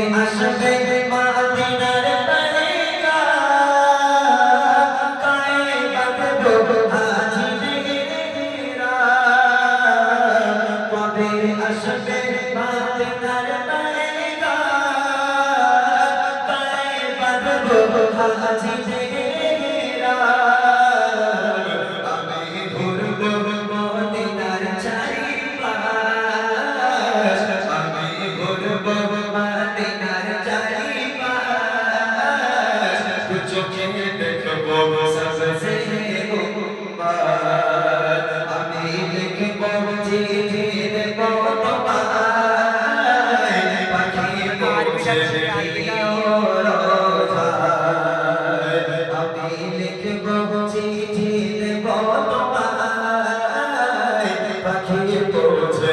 আসবে মদিনার পারেগা কায়ে বাঁধবো হাজির গেরা কবে আসবে মদিনার পারেগা কায়ে বাঁধবো হাজির চোখে দেখব আমি লিখব চিঠি দেব তোমায়। পাখি পৌঁছে আমি লিখব চিঠি দেব তোমায়। পাখি পৌঁছে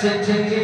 to take